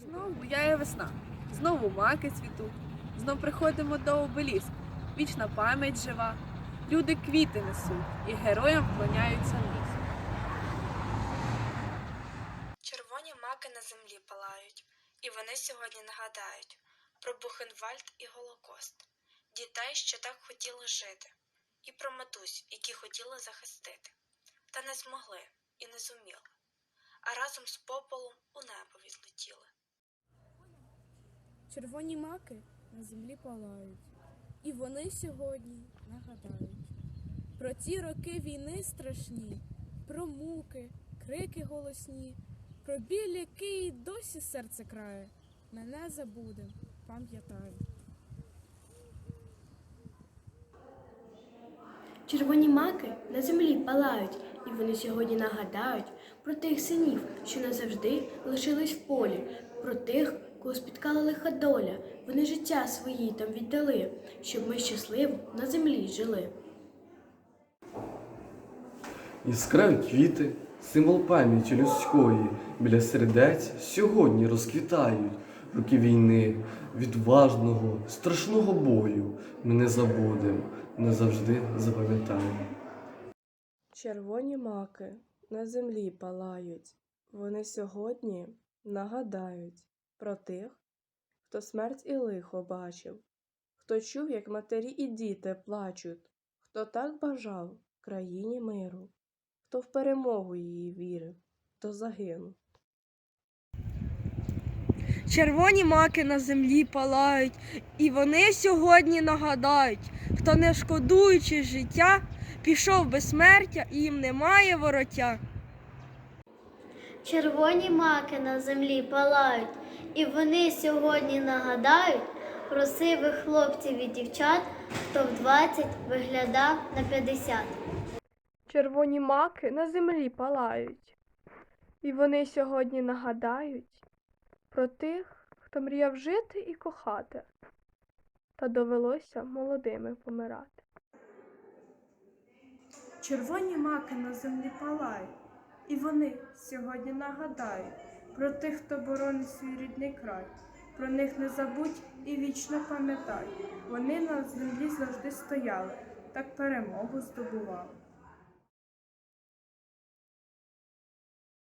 Знов буяє весна, знову маки цвітуть, знов приходимо до обеліску, вічна пам'ять жива, люди квіти несуть і героям вклоняються низько. Червоні маки на землі палають, і вони сьогодні нагадають про Бухенвальд і Голокост, дітей, що так хотіли жити, і про матусь, які хотіли захистити, та не змогли і не зуміли, а разом з попелом у небо відлетіли. Червоні маки на землі палають, і вони сьогодні нагадають про ті роки війни страшні, про муки, крики голосні, про біль, який досі серце крає. Мене забудем, пам'ятаю. Червоні маки на землі палають, і вони сьогодні нагадають про тих синів, що назавжди лишились в полі, про тих, кого спіткала лиха доля. Вони життя свої там віддали, щоб ми щасливо на землі жили. Яскраві квіти, символ пам'яті людської, біля сердець сьогодні розквітають. Роки війни, відважного, страшного бою ми не забудем, назавжди запам'ятаємо. Червоні маки на землі палають. Вони сьогодні нагадають про тих, хто смерть і лихо бачив, хто чув, як матері і діти плачуть, хто так бажав країні миру, хто в перемогу її вірив, хто загинув. Червоні маки на землі палають, і вони сьогодні нагадають, хто не шкодуючи життя, пішов без смертя і їм немає вороття. Червоні маки на землі палають, і вони сьогодні нагадають про сивих хлопців і дівчат, хто в 20 виглядав на 50. Червоні маки на землі палають, і вони сьогодні нагадають про тих, хто мріяв жити і кохати, та довелося молодими помирати. Червоні маки на землі палають, і вони сьогодні нагадають про тих, хто боронить свій рідний край. Про них не забудь і вічно пам'ятай. Вони на землі завжди стояли, так перемогу здобували.